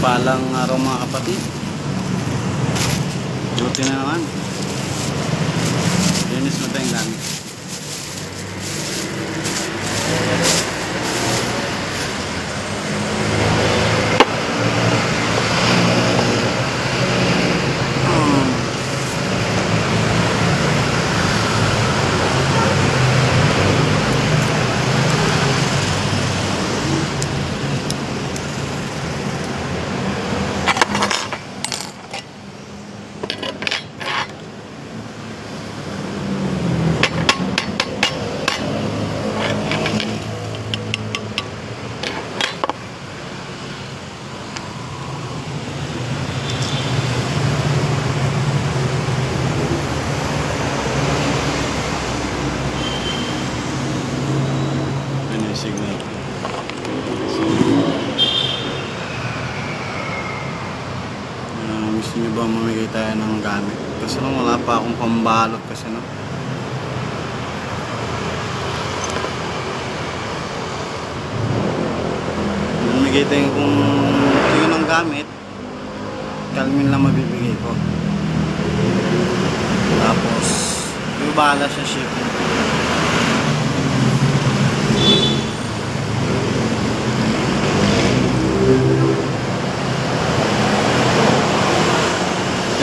Palang araw mga kapatid. Duty na naman. Linis mo tayong gamit. Ano yung signal? So, ah, gusto nyo ba mamigay tayo ng gamit? Kasi nung wala pa akong pambalot kasi no. Mamigay tayo kung sino ng gamit, kalmin lang mabibigay ko. Tapos, yung bahala sa shipping.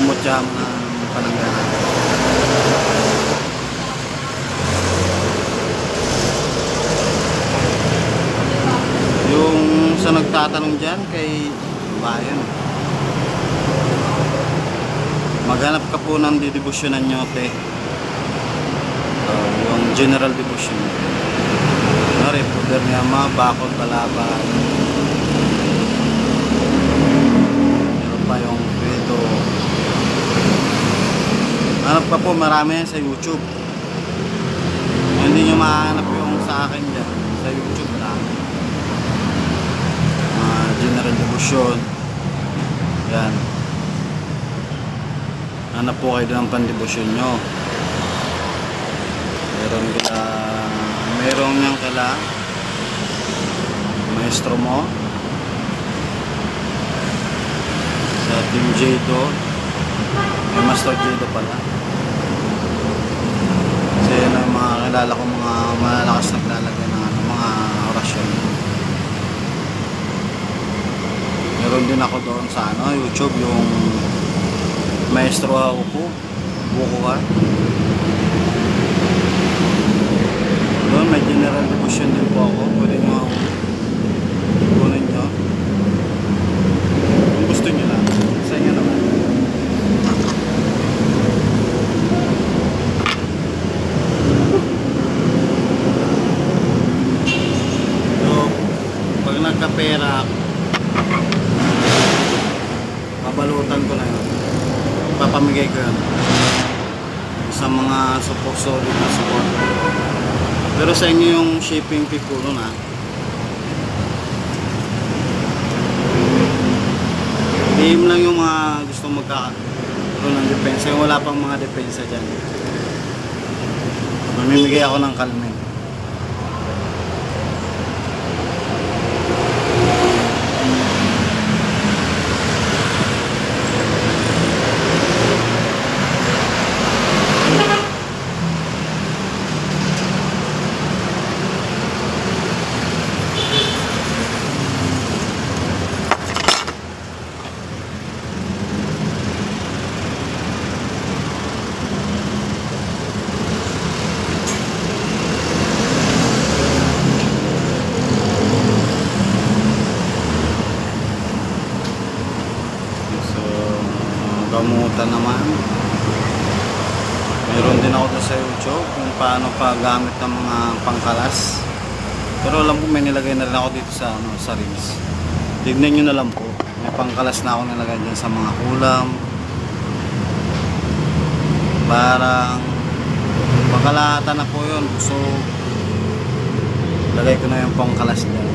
Jamot-jam ng pananggalan. Yung sa nagtatanong dyan kay Bayan. Maghanap ka po ng didibusyonan nyo, te. Uh, yung general devotion. Kunwari, puder niya ma, bakod, balaban. Meron pa yung credo. Hanap ka po, marami sa YouTube. Hindi nyo mahanap yung sa akin dyan. Sa YouTube, marami. Mga general devotion. Yan. Hanap po kayo ng pandebosyon nyo. Meron kila, meron niyang kila maestro mo sa Team Jado may Master Jado pala kasi yun kilala ko mga malalakas naglalagay ng ano, mga orasyon. Meron din ako doon sa ano, YouTube yung Maestro Hauko Buko ka. Doon may general devotion din po ako. Pwede nyo ako kunin nyo kung gusto nyo lang sa inyo naman So, nagkapera ako, babalutan ko na yun. Papamigay ko yun. Sa mga support solid na support. Pero sa inyo yung shipping fee po nun ha. Hihim lang yung mga gusto magkakaroon ng depensa. Yung wala pang mga depensa dyan. Mamimigay ako ng kalmeng. So, gamutan naman. Meron din ako doon sa YouTube kung paano paggamit ng mga pangkalas. Pero alam ko may nilagay na rin ako dito sa ano, sa reels. Tignan nyo na lang po. May pangkalas na ako nilagay dyan sa mga kulam. Parang pangkalahatan na po yun. So, lagay ko na yung pangkalas dyan.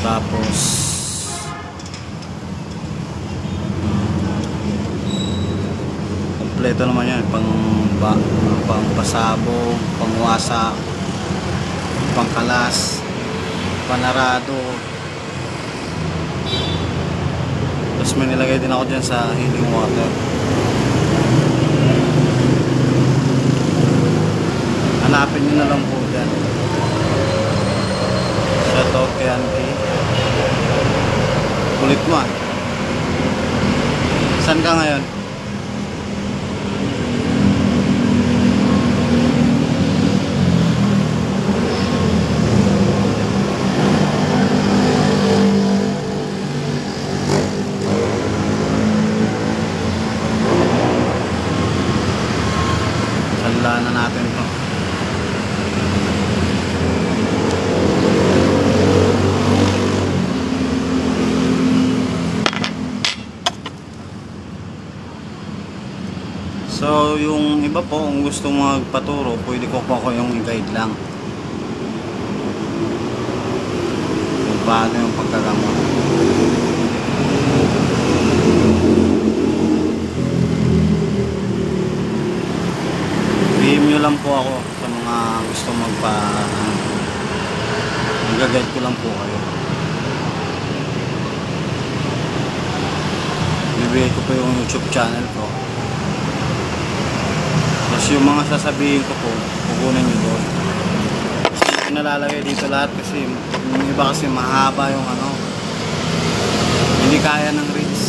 Tapos kompleto naman yan pang ba, pang pasabog, pangwasa, pangkalas. panarado. Tapos may nilagay din ako dyan sa heating water. Hanapin nyo na lang po dyan. Shoutout kay Auntie. Kulit mo ah. Saan ka ngayon? Sala na natin to. So, yung iba po, kung gusto magpaturo, pwede ko po ako yung guide lang. Kung paano yung pagkagamot. PM nyo lang po ako sa mga gusto magpa... Ano, Mag-guide ko lang po kayo. Bibigay ko po yung YouTube channel ko. Tapos yung mga sasabihin ko po, kukunin nyo doon. Nalalagay dito lahat kasi yung iba kasi mahaba yung ano. Hindi kaya ng reach.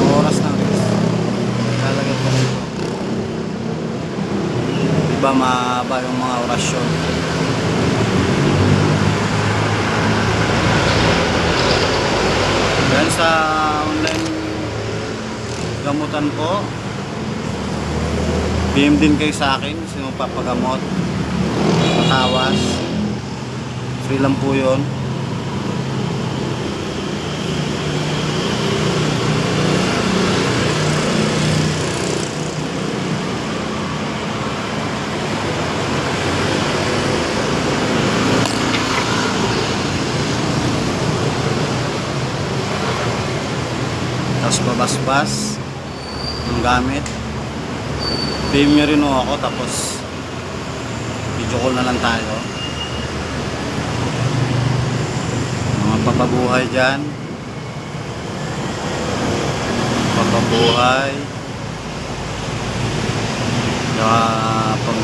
Yung oras ng reach. Lalagay ko dito. Iba mahaba yung mga orasyon. Yan sa online gamutan po. PM din kayo sa akin, sino papagamot, patawas. Free lang po yun. Tapos babasbas ng gamit. Nyo rin ako tapos video call na lang tayo. Mga papabuhay dyan. Papabuhay. Saka pang,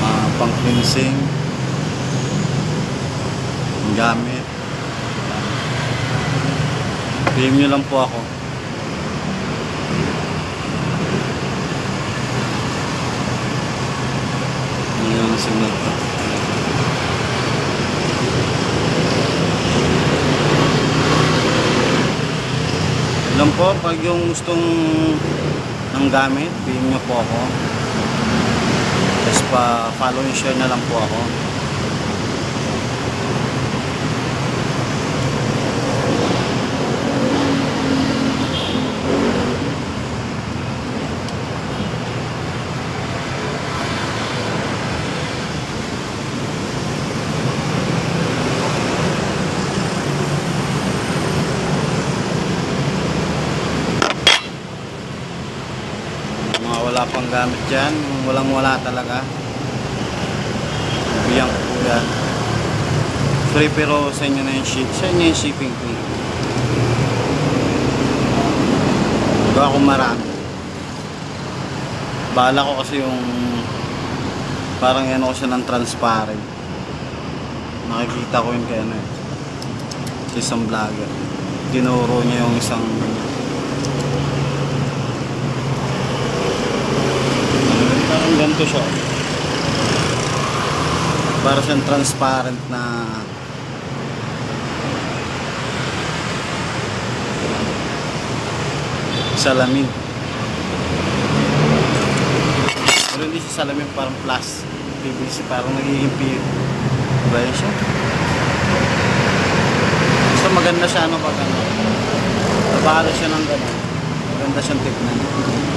mga pang cleansing. Gamit. Nyo lang po ako. Signal ko? Alam po, pag yung gustong ng gamit, PM nyo po ako. Tapos pa follow and share na lang po ako. mga wala pang gamit dyan, walang wala talaga. Biyang ko po yan. Free pero sa inyo na yung. Sa inyo yung shipping fee. Gawa ko marami. Bahala ko kasi yung parang ano ko siya ng transparent. Nakikita ko yun kay ano eh. Sa isang vlogger. Tinuro niya yung isang Parang ganito siya. Para siyang transparent na salamin. Pero hindi siya salamin, parang plus. PVC, parang nagiging P. Ba yun siya? Basta maganda siya ano pag ano. Nabalo siya ng gano'n. Maganda siyang tignan. Ito yun, ma'am.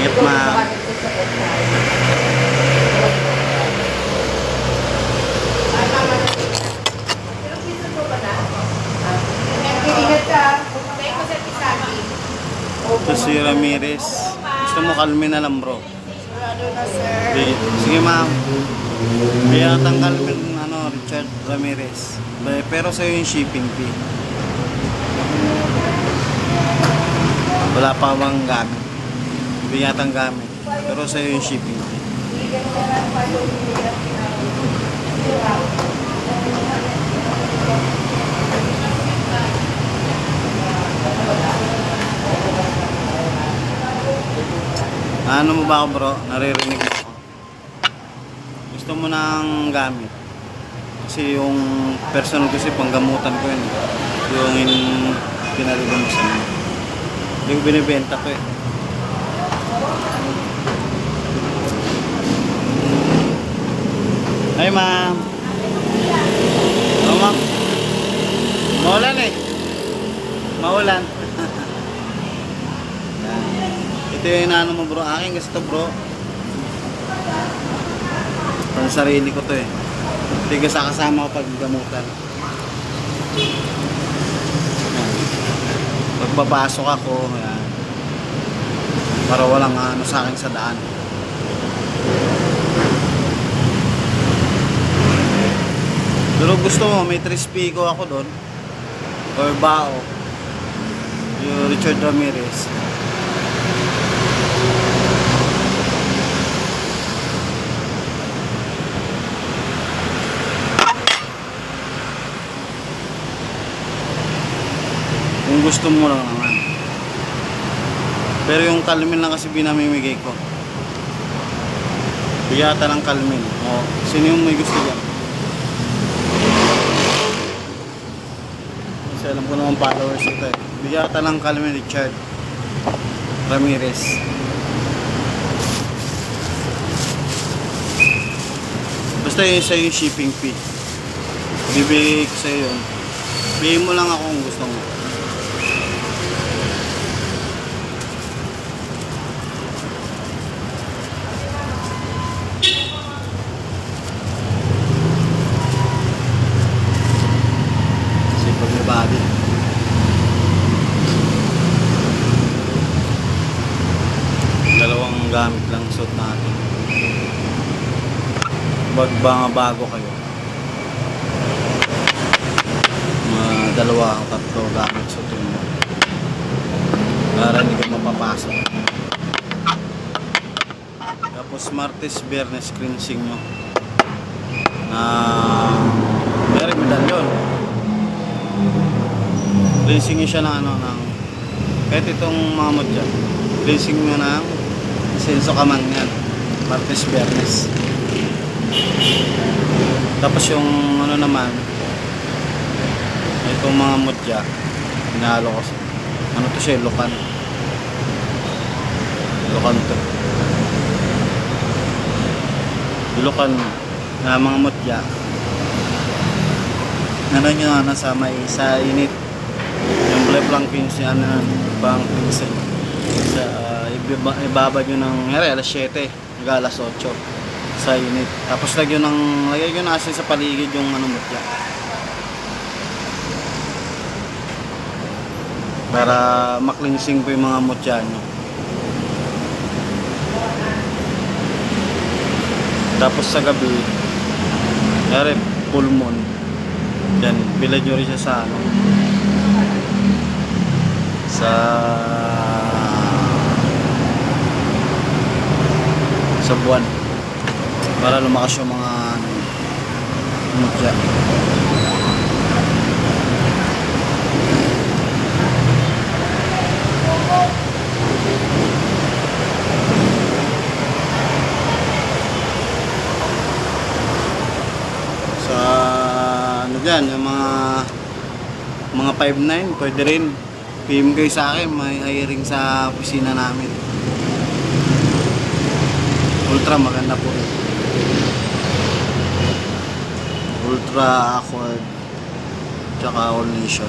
Ingat ma'am. Ito si Ramirez. Gusto mo kalmin na lang bro. Sige, sige ma'am. Kaya tanggal yung ano, Richard Ramirez. Pero sa'yo yung shipping fee. Wala pa bang gamit. Hindi gamit. Pero sa'yo yung shipping. Ano mo ba ako bro? Naririnig mo ako. Gusto mo ng gamit. Kasi yung personal kasi panggamutan ko yun. Yung in pinarinig sa. Hindi ko binibenta ko eh. Ay ma'am. Oh, ma'am. Maulan eh. Maulan. Ito yung inaano mo bro. Akin kasi to bro. Pang sarili ko to eh. Tiga sa kasama ko pag gamutan. Pagpapasok ako, yan. Para walang ano sa akin sa daan. Pero gusto mo, may trispigo ako doon. Or bao. Yung Richard Ramirez. Kung gusto mo lang naman. Pero yung kalmin lang kasi binamimigay ko. Biyata ng kalmin. O, sino yung may gusto dyan? Alam ko naman followers ito eh. Biyata ng kalmin Richard Ramirez. Basta yun sa'yo yung shipping fee. Bibigay ko sa'yo yun. Bigay mo lang ako kung gusto mo. Wag ba nga bago kayo? Mga dalawa o tatlo gamit suitin mo. Para hindi ka mapapasok. Tapos Martes, Biyernes, cleansing nyo. Na meron medalyon. Cleansing nyo siya ng ano, ng kahit itong mga mod dyan. Cleansing nyo ng senso kaman yan. Martes, Biyernes. Tapos yung ano naman, itong mga mutya, hinalo ko. Ano to siya, lukan. Lukan to. Lukan na mga mutya. Ano nyo, nasa may sa init. Yung blep lang pinsi, ano, bang pinsi. Sa, uh, ibaba, ibabad nyo ng, alas 7, hanggang alas 8 sa init. Tapos lagyan ng lagyan ng asin sa paligid yung ano mutya. Para maklinsing po yung mga mutya nyo. Tapos sa gabi, kaya pulmon. Yan, bilad nyo rin siya sa ano. Sa sa buwan para lumakas yung mga ano, mutya. Sa ano dyan, yung mga mga 5'9", pwede rin. PM kayo sa akin, may hiring sa opisina namin. Ultra maganda po rin. Ultra Accord tsaka All Nation.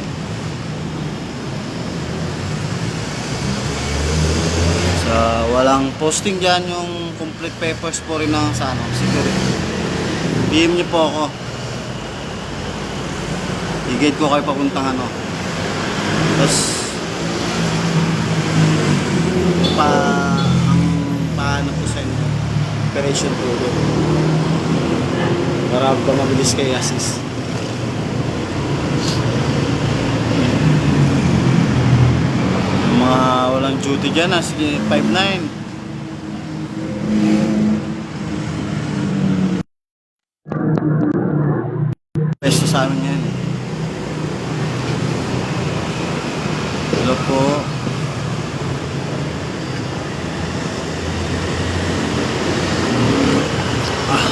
Sa wala Walang posting dyan yung complete papers po rin ng sa ano, security. PM niyo po ako. I-guide ko kayo papuntang ano. Tapos, pa, ang paano po sa inyo, operation doon. Para ba mabilis kay. Yung mga walang duty dyan ah, sige, 5'9". Pwesto sa amin yan. Hello po. Ah.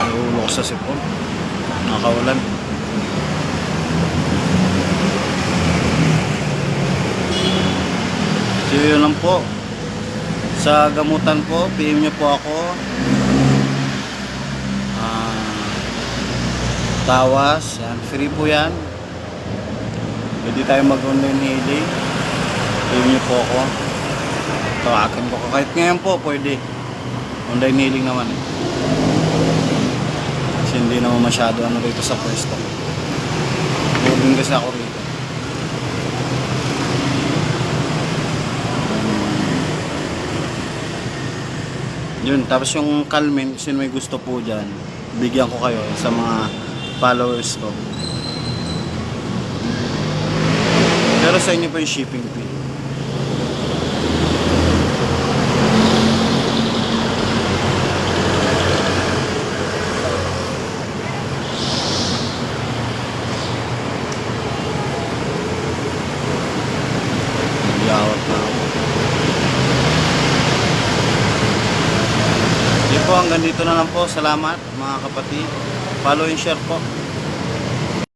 Nauulo ko sa sipon. Nakakawalan. So yun lang po. Sa gamutan po, PM nyo po ako. Ah, tawas, yan. Free po yan. Pwede tayo mag-online healing. PM nyo po ako. Tawakin ko. Kahit ngayon po, pwede. Online healing naman. Kasi hindi naman masyado ano rito sa pwesto ko. Moving kasi ako rito. Yun, tapos yung Calmin, sino may gusto po dyan, bigyan ko kayo sa mga followers ko. Pero sa inyo po yung shipping fee. Yawat na ako. Yun po, hanggang dito na lang po. Salamat mga kapatid. Follow and share po.